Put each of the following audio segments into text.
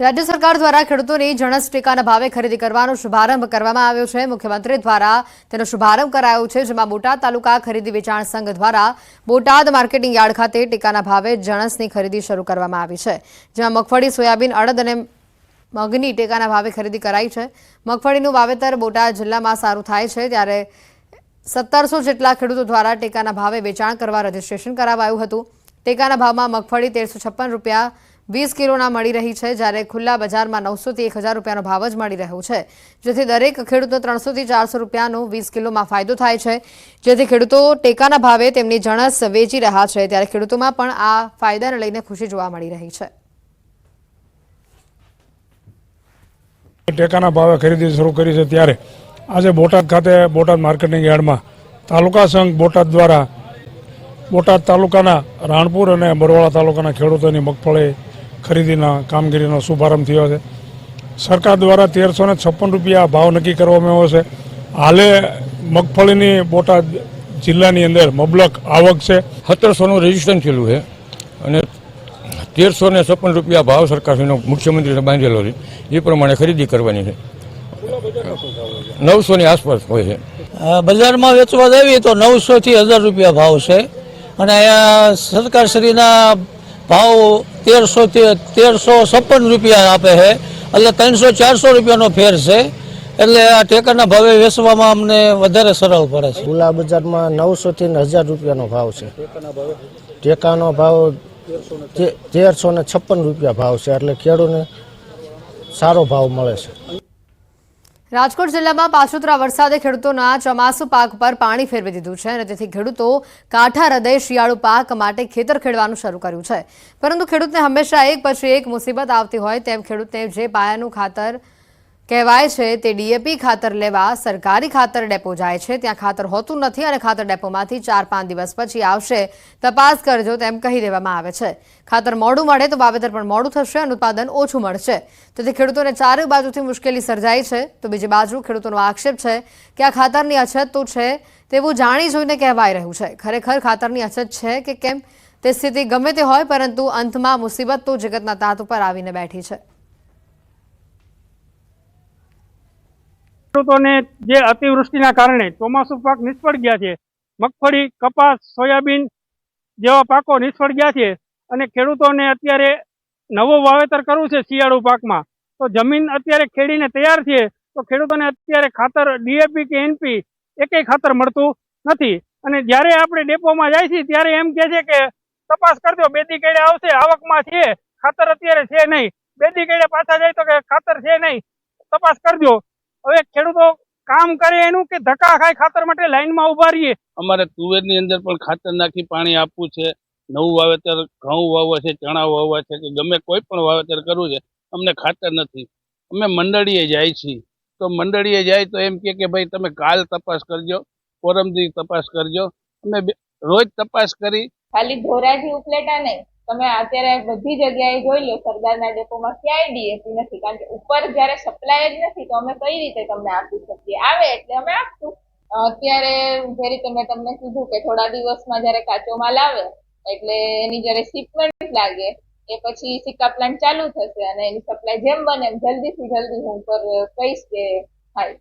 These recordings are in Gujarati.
રાજ્ય સરકાર દ્વારા ખેડૂતોની જણસ ટેકાના ભાવે ખરીદી કરવાનો શુભારંભ કરવામાં આવ્યો છે. મુખ્યમંત્રી દ્વારા તેનો શુભારંભ કરાયો છે, જેમાં બોટાદ તાલુકા ખરીદી વેચાણ સંઘ દ્વારા બોટાદ માર્કેટિંગ યાર્ડ ખાતે ટેકાના ભાવે જણસની ખરીદી શરૂ કરવામાં આવી છે, જેમાં મગફળી, સોયાબીન, અડદ અને મગની ટેકાના ભાવે ખરીદી કરાઈ છે. મગફળીનું વાવેતર બોટાદ જિલ્લામાં સારું થાય છે, ત્યારે સત્તરસો જેટલા ખેડૂતો દ્વારા ટેકાના ભાવે વેચાણ કરવા રજીસ્ટ્રેશન કરાવાયું હતું. ટેકાના ભાવમાં મગફળી તેરસો છપ્પન રૂપિયા વીસ કિલોના મળી રહી છે, જ્યારે ખુલ્લા બજારમાં નવસોથી એક હજાર રૂપિયાનો ભાવ જ મળી રહ્યો છે. જેથી દરેક ખેડૂતો ત્રણસોથી ચારસો રૂપિયાનો વીસ કિલોમાં ફાયદો થાય છે. જેથી ખેડૂતો ટેકાના ભાવે તેમની જણસ વેચી રહ્યા છે, ત્યારે ખેડૂતોમાં પણ આ ફાયદાને લઈને ખુશી જોવા મળી રહી છે. ટેકાના ભાવે ખરીદી શરૂ કરી છે ત્યારે આજે બોટાદ ખાતે બોટાદ માર્કેટિંગ યાર્ડમાં તાલુકા સંઘ બોટાદ દ્વારા બોટાદ તાલુકાના રાણપુર અને બરવાળા તાલુકાના ખેડૂતોની મગફળી ખરીદીના કામગીરીનો શુભારંભ થયો છે. સરકાર દ્વારા તેરસો ને છપ્પન રૂપિયા ભાવ નક્કી કરવામાં આવ્યો છે. હાલે મગફળીની બોટાદ જિલ્લાની અંદર મબલક આવક છે. સત્તરસોનું રજીસ્ટ્રેશન થયેલું છે અને તેરસો ને છપ્પન રૂપિયા ભાવ સરકારશ્રીનો મુખ્યમંત્રીને બાંધેલો છે. એ પ્રમાણે ખરીદી કરવાની છે. નવસોની આસપાસ હોય છે. બજારમાં વેચવા જઈએ તો નવસોથી હજાર રૂપિયા ભાવ છે. અને અહીંયા સરકારશ્રીના ભાવ તેરસો થી તેરસો છપ્પન રૂપિયા આપે છે. એટલે ત્રણસો ચારસો રૂપિયાનો ફેર છે. એટલે આ ટેકાના ભાવે વેચવામાં અમને વધારે સરળ પડે છે. ખુલ્લા બજારમાં નવસોથી હજાર રૂપિયાનો ભાવ છે. ટેકાનો ભાવ તેરસો ને છપ્પન રૂપિયા ભાવ છે. એટલે ખેડૂતને સારો ભાવ મળે છે. રાજકોટ જિલ્લામાં પાછોતરા વરસાદે ખેડૂતોના ચોમાસુ પાક પર પાણી ફેરવી દીધું છે અને તેથી ખેડૂતો કાંઠા, હૃદય, શિયાળુ પાક માટે ખેતર ખેડવાનું શરૂ કર્યું છે. પરંતુ ખેડૂતને હંમેશા એક પછી એક મુસીબત આવતી હોય તેમ ખેડૂતને જે પાયાનું ખાતર કહેવાય છે તે ડીએપી ખાતર લેવા સરકારી ખાતર ડેપો જાય છે. ત્યાં ખાતર હોતું નથી અને ખાતર ડેપોમાંથી ચાર પાંચ દિવસ પછી આવશે. તપાસ કરજો તેમ કહી દેવામાં આવે છે. ખાતર મોડું મળે તો વાવેતર પણ મોડું થશે અને ઉત્પાદન ઓછું મળશે. તેથી ખેડૂતોને ચારે બાજુથી મુશ્કેલી સર્જાઈ છે. તો બીજી બાજુ ખેડૂતોનો આક્ષેપ છે કે આ ખાતરની અછત તો છે તેવું જાણી જોઈને કહેવાય રહ્યું છે. ખરેખર ખાતરની અછત છે કે કેમ? તે સ્થિતિ ગમે તે હોય પરંતુ અંતમાં મુસીબત તો જગતના તાત ઉપર આવીને બેઠી છે. ખેડૂતોને જે અતિવૃષ્ટિના કારણે ચોમાસુ પાક નિષ્ફળ ગયા છે. મગફળી, કપાસ, સોયાબીન જેવા પાકો નિષ્ફળ ગયા છે અને ખેડૂતોને અત્યારે નવો વાવેતર કરવું છે શિયાળુ પાકમાં. તો જમીન અત્યારે ખેડીને તૈયાર છે, તો ખેડૂતોને અત્યારે ખાતર, ડીએપી કે એનપી એકેય ખાતર મળતું નથી. અને જ્યારે આપણે ડેપોમાં જાય છે ત્યારે એમ કહે છે કે તપાસ કરજો બેદી કેડે આવશે, આવકમાં છે, ખાતર અત્યારે છે નહીં. બેદી કેડે પાછા જાય તો કે ખાતર છે નહીં. તપાસ કરજો. હવે ખેડૂતો કામ કરે એનું કે ધક્કા ખાય ખાતર માટે લાઈનમાં ઊભા રહીએ? અમારે તુવેરની અંદર પણ ખાતર નાખી પાણી આપવું છે નવું વાવેતર ઘઉં વાવવા છે ચણા વાવવા છે કે ગમે કોઈ પણ વાવેતર કરવું છે અમને ખાતર નથી. અમે મંડળીએ જાય છીએ. તો મંડળીએ જાય તો એમ કે ભાઈ તમે કાલ તપાસ કરજો પરમદી તપાસ કરજો. અમે રોજ તપાસ કરી. ખાલી ધોરાજી ઉપલેટા નહીં તમે અત્યારે બધી જગ્યાએ જોઈ લો, સરદારના ડેપોમાં ક્યાંય ડીએપી નથી. કારણ કે ઉપર જ્યારે સપ્લાય જ નથી, તો અમે કઈ રીતે તમને આપી શકીએ? આવે એટલે અમે આપશું. અત્યારે જે રીતે મેં તમને કીધું કે થોડા દિવસમાં જ્યારે કાચો માલ આવે, એટલે એની જ્યારે શિપમેન્ટ લાગે, એ પછી સિક્કા પ્લાન્ટ ચાલુ થશે અને એની સપ્લાય જેમ બને એમ જલ્દીથી જલ્દી હું ઉપર કહીશ કે થાય.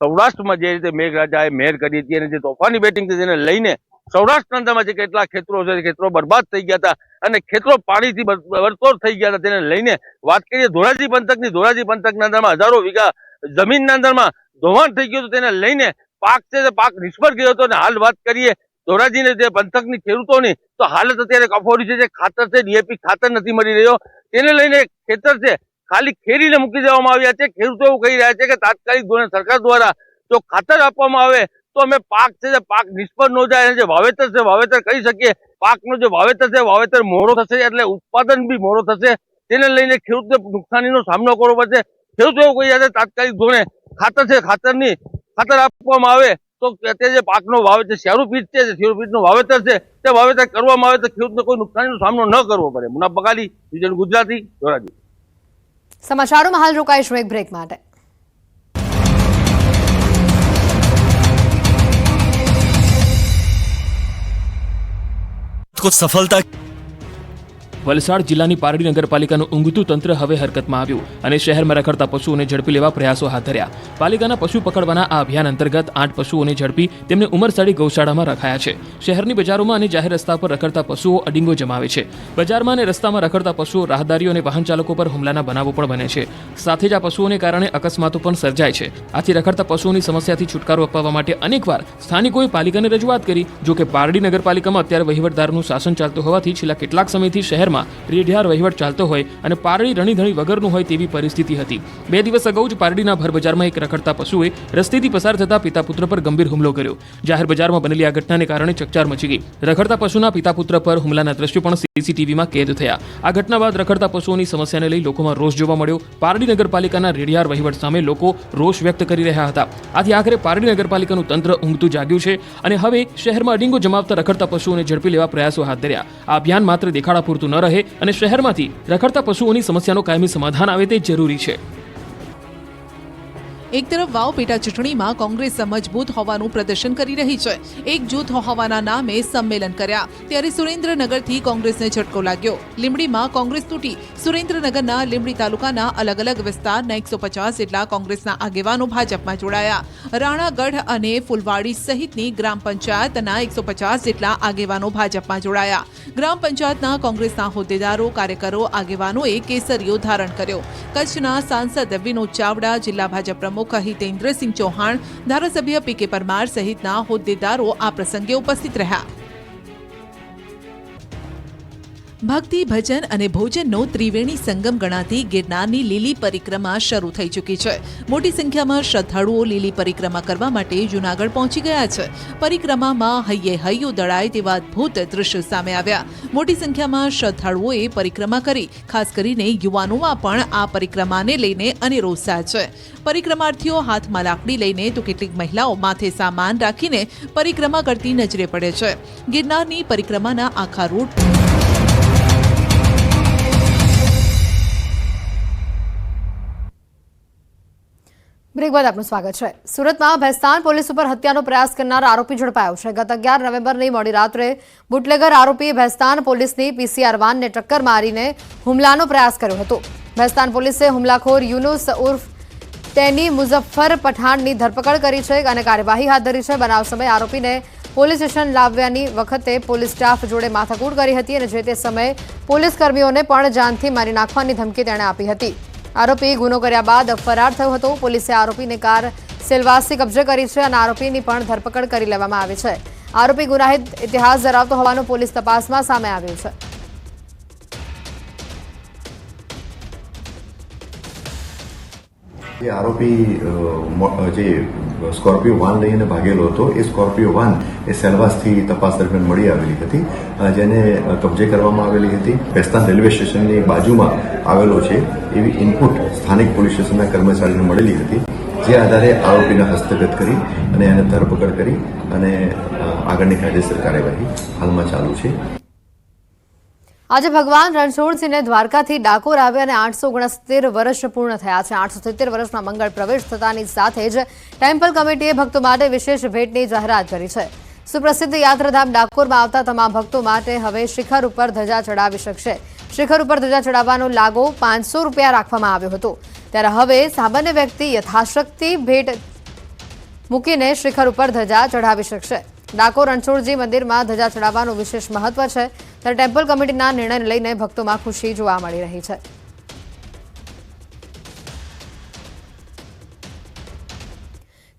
સૌરાષ્ટ્રમાં જે રીતે મેઘરાજાએ મેર કરી હતી અને જે તોફાની બેટિંગ હતી તેને લઈને સૌરાષ્ટ્રના અંદરમાં જે કેટલા ખેતરો છે ખેતરો બરબાદ થઈ ગયા હતા અને ખેતરો પાણીથી વરતોર થઈ ગયા હતા. તેને લઈને વાત કરીએ ધોરાજી પંથકની. ધોરાજી પંથકના અંદરમાં હજારો વીઘા જમીનના અંદરમાં ધોવાણ થઈ ગયું હતું. તેને લઈને પાક છે પાક નિષ્ફળ ગયો હતો અને હાલ વાત કરીએ ધોરાજીને જે પંથકની ખેડૂતોની, તો હાલત અત્યારે કફોડી છે જે ખાતર છે ડીએપી ખાતર નથી મળી રહ્યો. તેને લઈને ખેતર છે ખાલી ખેરીને મૂકી દેવામાં આવ્યા છે. ખેડૂતો એવું કહી રહ્યા છે કે તાત્કાલિક ધોરણે સરકાર દ્વારા જો ખાતર આપવામાં આવે તો અમે પાક છે જે પાક નિષ્ફળ ન જાય જે વાવેતર છે વાવેતર કરી શકીએ. પાકનો જે વાવેતર છે વાવેતર મોડો થશે એટલે ઉત્પાદન બી મોડો થશે. તેને લઈને ખેડૂતને નુકસાનીનો સામનો કરવો પડશે. ખેડૂતો એવું કહી છે, તાત્કાલિક ધોરણે ખાતર છે, ખાતરની ખાતર આપવામાં આવે તો તે જે પાકનો વાવેતર શેરું પીટ છે શેરું પીટનું વાવેતર છે, તે વાવેતર કરવામાં આવે તો ખેડૂતને કોઈ નુકસાનીનો સામનો ન કરવો પડે. મુના બગાલી વિજય ગુજરાતી, ધોરાજી. સમાચારોમાં હાલ રોકાઈશું એક બ્રેક માટે. को सफलता વલસાડ જિલ્લાની પારડી નગરપાલિકાનું ઊંઘતું તંત્ર હવે હરકતમાં આવ્યું અને શહેરમાં રખડતા પશુઓને ઝડપી લેવા પ્રયાસો હાથ ધર્યા. પાલિકાના પશુ પકડવાના આ અભિયાન અંતર્ગત આઠ પશુઓને ઝડપી તેમને ઉમરસાડી ગૌશાળામાં રખાયા છે. શહેરની બજારોમાં અને જાહેર રસ્તા પર રખડતા પશુઓ અડીંગો જમાવે છે. બજારમાં અને રસ્તામાં રખડતા પશુઓ, રાહદારીઓ અને વાહન ચાલકો પર હુમલાના બનાવો પણ બને છે. સાથે જ આ પશુઓને કારણે અકસ્માતો પણ સર્જાય છે. આથી રખડતા પશુઓની સમસ્યાથી છુટકારો અપાવવા માટે અનેકવાર સ્થાનિકોએ પાલિકાને રજૂઆત કરી જો કે પારડી નગરપાલિકામાં અત્યારે વહીવટદારનું શાસન ચાલતું હોવાથી છેલ્લા કેટલાક સમયથી શહેરમાં રેઢિયાર વહીવટ ચાલતો હોય અને પારડી રણીધણી વગરનું હોય તેવી પરિસ્થિતિ હતી. બે દિવસ અગાઉ જ પારડીના ભરબજારમાં એક રખડતા પશુએ રસ્તેથી પસાર થતા પિતા પુત્ર પર ગંભીર હુમલો કર્યો. જાહેર બજારમાં બનેલી આ ઘટનાને કારણે ચકચાર મચી ગઈ. રખડતા પશુના પિતા પુત્ર પર હુમલાના દ્રશ્યો પણ સીસીટીવીમાં કેદ થયા. આ ઘટના બાદ રખડતા પશુઓની સમસ્યાને લઈ લોકોમાં રોષ જોવા મળ્યો. પારડી નગરપાલિકાના રેડિયાર વહીવટ સામે લોકો રોષ વ્યક્ત કરી રહ્યા હતા. આથી આખરે પારડી નગરપાલિકાનું તંત્ર ઊંઘતું જાગ્યું છે અને હવે શહેરમાં અડીંગો જમાવતા રખડતા પશુઓને ઝડપી લેવા પ્રયાસો હાથ ધર્યા. આ અભિયાન માત્ર દેખાડા પૂરતું ન રહે અને શહેરમાંથી રખડતા પશુઓની સમસ્યાનો કાયમી સમાધાન આવે તે જરૂરી છે. એક તરફ વાવ પેટા ચૂંટણીમાં કોંગ્રેસ મજબૂત હોવાનું પ્રદર્શન કરી રહી છે. એક જૂથ હોવાના નામે સંમેલન કર્યા. ત્યારે સુરેન્દ્રનગરથી કોંગ્રેસને ઝટકો લાગ્યો. લીંબડીમાં કોંગ્રેસ તૂટી. સુરેન્દ્રનગરના લીંબડી તાલુકાના અલગ અલગ વિસ્તારના એકસો પચાસ જેટલા કોંગ્રેસના આગેવાનો ભાજપમાં જોડાયા. રાણાગઢ અને ફુલવાડી સહિતની ગ્રામ પંચાયતના એકસો પચાસ જેટલા આગેવાનો ભાજપમાં જોડાયા. ગ્રામ પંચાયતના કોંગ્રેસના હોદ્દેદારો, કાર્યકરો, આગેવાનોએ કેસરીઓ ધારણ કર્યો. કચ્છના સાંસદ વિનોદ ચાવડા, જિલ્લા ભાજપ પ્રમુખ હિતેન્દ્રસિંહ ચૌહાણ ધારાસભ્ય પી કે પરમાર સહિતના હોદ્દેદારો આ પ્રસંગે ઉપસ્થિત રહ્યા. ભક્તિ, ભજન અને ભોજનનો ત્રિવેણી સંગમ ગણાતી ગિરનારની લીલી પરિક્રમા શરૂ થઈ ચૂકી છે. મોટી સંખ્યામાં શ્રદ્ધાળુઓ લીલી પરિક્રમા કરવા માટે જૂનાગઢ પહોંચી ગયા છે. પરિક્રમામાં હૈયે હૈયું દળાય તેવા અદ્ભુત દ્રશ્યો સામે આવ્યા. મોટી સંખ્યામાં શ્રદ્ધાળુઓએ પરિક્રમા કરી. ખાસ કરીને યુવાનોમાં પણ આ પરિક્રમાને લઈને અનેરો ઉત્સાહ છે. પરિક્રમાર્થીઓ હાથમાં લાકડી લઈને તો કેટલીક મહિલાઓ માથે સામાન રાખીને પરિક્રમા કરતી નજરે પડે છે. ગિરનારની પરિક્રમાના આખા રૂટ બ્રેક બાદ આપનું સ્વાગત છે. સુરતમાં ભેસ્તાન પોલીસ ઉપર હત્યાનો પ્રયાસ કરનાર આરોપી ઝડપાયો છે. ગત અગિયાર નવેમ્બરની મોડી રાત્રે બુટલેગર આરોપી ભેસ્તાન પોલીસની પીસીઆર વાનને ટક્કર મારીને હુમલાનો પ્રયાસ કર્યો હતો. ભેસ્તાન પોલીસે હુમલાખોર યુનુસ ઉર્ફ તેની મુઝફ્ફર પઠાણની ધરપકડ કરી છે અને કાર્યવાહી હાથ ધરી છે. બનાવ સમયે આરોપીને પોલીસ સ્ટેશન લાવવાની વખતે પોલીસ સ્ટાફ જોડે માથાકૂટ કરી હતી અને જે તે સમયે પોલીસ કર્મીઓને પણ જાનથી મારી નાખવાની ધમકી તેણે આપી હતી. આરોપી ગુનો કર્યા બાદ ફરાર થયો હતો. પોલીસે આરોપીની કાર સેલવાસથી કબજે કરી છે અને આરોપીની પણ ધરપકડ કરી લેવામાં આવી છે. આરોપી ગુનાહિત ઇતિહાસ ધરાવતો હોવાનું પોલીસ તપાસમાં સામે આવ્યું છે. જે આરોપી જે સ્કોર્પિયો વાન લઈને ભાગેલો હતો, એ સ્કોર્પિયો વાન એ સેલવાસથી તપાસ દરમિયાન મળી આવેલી હતી જેને કબજે કરવામાં આવેલી હતી. પેસ્તાન રેલવે સ્ટેશનની બાજુમાં આવેલો છે, એવી ઇનપુટ સ્થાનિક પોલીસ સ્ટેશનના કર્મચારીને મળેલી હતી, જે આધારે આરોપીને હસ્તગત કરી અને એને ધરપકડ કરી અને આગળની કાયદેસર કાર્યવાહી હાલમાં ચાલુ છે. આજે ભગવાન રણછોડસિંહને દ્વારકાથી ડાકોર આવ્યા અને આઠસો ઓગણસિત્તેર વર્ષ પૂર્ણ થયા છે. આઠસો સિત્તેર વર્ષમાં મંગળ પ્રવેશ થતાની સાથે જ ટેમ્પલ કમિટીએ ભક્તો માટે વિશેષ ભેટની જાહેરાત કરી છે. સુપ્રસિદ્ધ યાત્રાધામ ડાકોરમાં આવતા તમામ ભક્તો માટે હવે શિખર ઉપર ધજા ચડાવી શકશે. શિખર ઉપર ધજા ચડાવવાનો લાગો પાંચસો રૂપિયા રાખવામાં આવ્યો હતો. ત્યારે હવે સામાન્ય વ્યક્તિ યથાશક્તિ ભેટ મૂકીને શિખર ઉપર ધજા ચઢાવી શકશે. ડાકોર રણછોડજી મંદિરમાં ધજા ચડાવવાનું વિશેષ મહત્વ છે. ત્યારે ટેમ્પલ કમિટીના નિર્ણયને લઈને ભક્તોમાં ખુશી જોવા મળી રહી છે.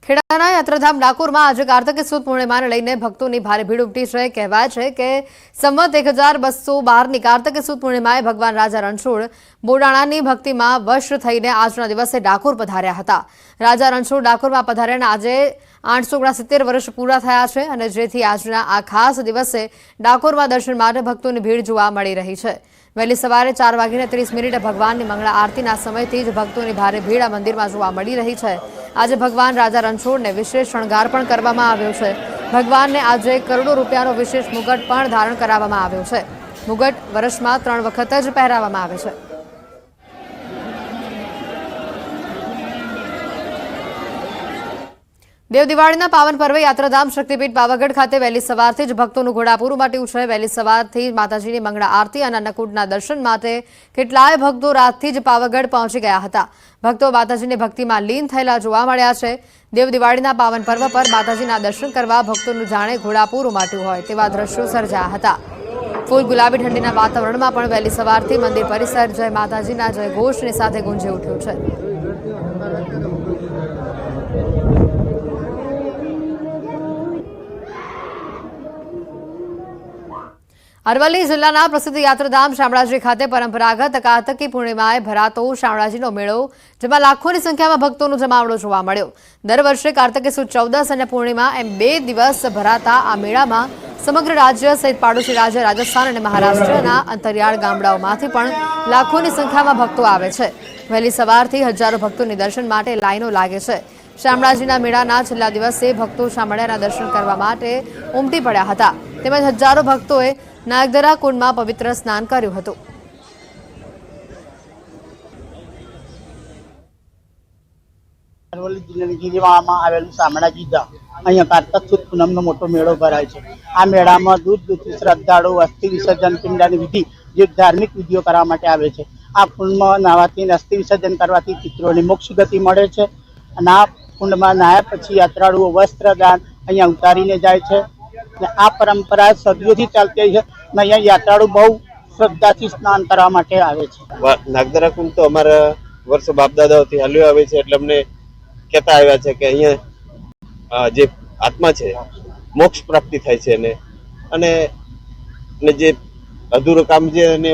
ખેડાના યાત્રાધામ ડાકોરમાં આજે કાર્તિક સુદ પૂર્ણિમાને લઈને ભક્તોની ભારે ભીડ ઉમટી છે. કહેવાય છે કે સંમત એક હજાર બસો બારની કાર્તક સુદ પૂર્ણિમાએ ભગવાન રાજા રણછોડ બોડાણાની ભક્તિમાં વશ થઈને આજના દિવસે ડાકોર પધાર્યા હતા. રાજા રણછોડ ડાકોરમાં પધાર્યાના આજે આઠસો સિત્તેર વર્ષ પૂરા થયા છે અને જેથી આજના આ ખાસ દિવસે ડાકોરમાં દર્શન માટે ભક્તોની ભીડ જોવા મળી રહી છે. વહેલી સવારે ચાર વાગીને ત્રીસ મિનિટે ભગવાનની મંગળા આરતીના સમયથી જ ભક્તોની ભારે ભીડ આ મંદિરમાં જોવા મળી રહી છે. આજે ભગવાન રાજા રણછોડને વિશેષ શણગાર પણ કરવામાં આવ્યો છે. ભગવાનને આજે કરોડો રૂપિયાનો વિશેષ મુગટ પણ ધારણ કરાવવામાં આવ્યો છે. મુગટ વર્ષમાં ત્રણ વખત જ પહેરાવવામાં આવે છે. દેવ દિવાળીના પાવન પર્વે યાત્રાધામ શક્તિપીઠ પાવાગઢ ખાતે વહેલી સવારથી જ ભક્તોનું ઘોડાપૂર માટે છે વહેલી સવારથી માતાજીની મંગળા આરતી અને અન્નકૂટના દર્શન માટે કેટલાય ભક્તો રાતથી જ પાવાગઢ પહોંચી ગયા હતા. ભક્તો માતાજીની ભક્તિમાં લીન થયેલા જોવા મળ્યા છે. દેવ દિવાળીના પાવન પર્વ પર માતાજીના દર્શન કરવા ભક્તોનું જાણે ઘોડાપૂર માટ્યું હોય તેવા દ્રશ્યો સર્જાયા હતા. ફૂલ ગુલાબી ઠંડીના વાતાવરણમાં પણ વહેલી સવારથી મંદિર પરિસર જય માતાજીના જય ઘોષની સાથે ગુંજી ઉઠ્યું છે. અરવલ્લી જિલ્લાના પ્રસિદ્ધ યાત્રાધામ શામળાજી ખાતે પરંપરાગત કાર્તકી પૂર્ણિમાએ ભરાતો શામળાજીનો મેળો, જેમાં લાખોની સંખ્યામાં ભક્તોનો જમાવડો જોવા મળ્યો. દર વર્ષે કાર્તકી સુદ ચૌદસ અને પૂર્ણિમા એમ બે દિવસ ભરાતા આ મેળામાં સમગ્ર રાજ્ય સહિત પાડોશી રાજ્ય રાજસ્થાન અને મહારાષ્ટ્રના અંતરિયાળ ગામડાઓમાંથી પણ લાખોની સંખ્યામાં ભક્તો આવે છે. વહેલી સવારથી હજારો ભક્તોની દર્શન માટે લાઈનો લાગે છે. શામળાજીના મેળાના છેલ્લા દિવસે ભક્તો શામળિયાના દર્શન કરવા માટે ઉમટી પડ્યા હતા. તેમજ હજારો ભક્તોએ નાગદરા કુંડમાં પવિત્ર સ્નાન કર્યું હતું. અરવલ્લી જિલ્લાની ગીરીવાળામાં આવેલું શામળાજી ધામ અહીંયા કારતક સુદ પૂનમનો મોટો મેળો ભરાય છે. આ મેળામાં દૂધ દૂધથી શ્રદ્ધાળુ, અસ્થિ વિસર્જન પિંડાની વિધિ જે ધાર્મિક વિધિઓ કરવા માટે આવે છે. આ કુંડમાં નાહવાથી અસ્થિ વિસર્જન કરવાથી પિતૃઓની મોક્ષ ગતિ મળે છે અને આ કુંડમાં નાહ્યા પછી યાત્રાળુઓ વસ્ત્રદાન અહીંયા ઉતારીને જાય છે. આ પરંપરા સદીઓથી ચાલતી આવી છે. અને અહીંયા યાત્રાળુ બહુ શ્રદ્ધાથી સ્નાન કરવા માટે આવે છે. નાગદરા કુંડ તો અમારા વર્ષો બાપ દાદાઓથી હાલ્યો આવે છે એટલે અમને કહેતા આવ્યા છે કે અહીંયા જે આત્મા છે મોક્ષ પ્રાપ્તિ થાય છે એને. અને અને જે અધૂરું કામ છે એને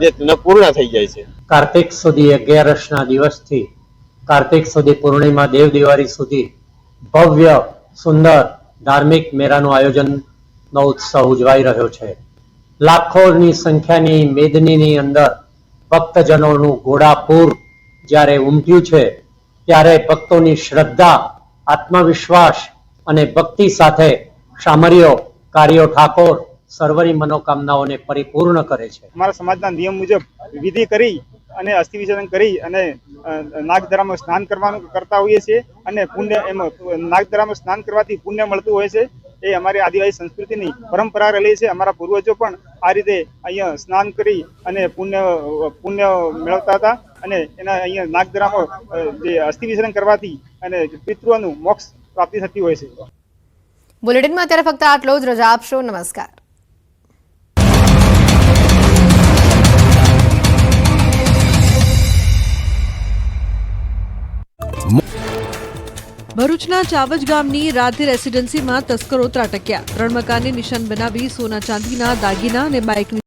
જે ન પૂર્ણ થઈ જાય છે. કાર્તિક સુધી અગિયારસના દિવસથી કાર્તિક સુધી પૂર્ણિમા દેવ દિવાળી સુધી ભવ્ય સુંદર ધાર્મિક મેળાનું આયોજનનો ઉત્સવ ઉજવાઈ રહ્યો છે. લાખોની સંખ્યાની મેદનીની અંદર ભક્તજનોનું ઘોડાપૂર જ્યારે ઉમટ્યું છે, ત્યારે ભક્તોની શ્રદ્ધા, આત્મવિશ્વાસ અને ભક્તિ સાથે શામરીઓ કાર્યો ઠાકોર સર્વની મનોકામનાઓને પરિપૂર્ણ કરે છે. અમારા સમાજના નિયમ મુજબ વિધિ કરી અને અસ્થિ વિસર્જન કરી અને નાગધરામાં સ્નાન કરવાનું કરતા હોઈએ છીએ અને પુણ્ય એમાં, નાગધરામાં સ્નાન કરવાથી પુણ્ય મળતું હોય છે. એ અમારી આદિવાસી સંસ્કૃતિની પરંપરા રહેલી છે. અમારા પૂર્વજો પણ આ રીતે અહીંયા સ્નાન કરી અને પુણ્ય પુણ્ય મેળવતા હતા અને એના અહીંયા નાગદરામાં જે અસ્થિ વિસર્જન કરવાથી અને પિતૃઓનું મોક્ષ પ્રાપ્તિ થતી હોય છે. બુલેટિનમાં અત્યારે ફક્ત આટલો જ. રજા આપશો. નમસ્કાર. ભરૂચના ચાવજ ગામની રાધે રેસીડેન્સીમાં તસ્કરો ત્રાટક્યા. ત્રણ મકાનને નિશાન બનાવી સોના ચાંદીના દાગીના અને બાઇકની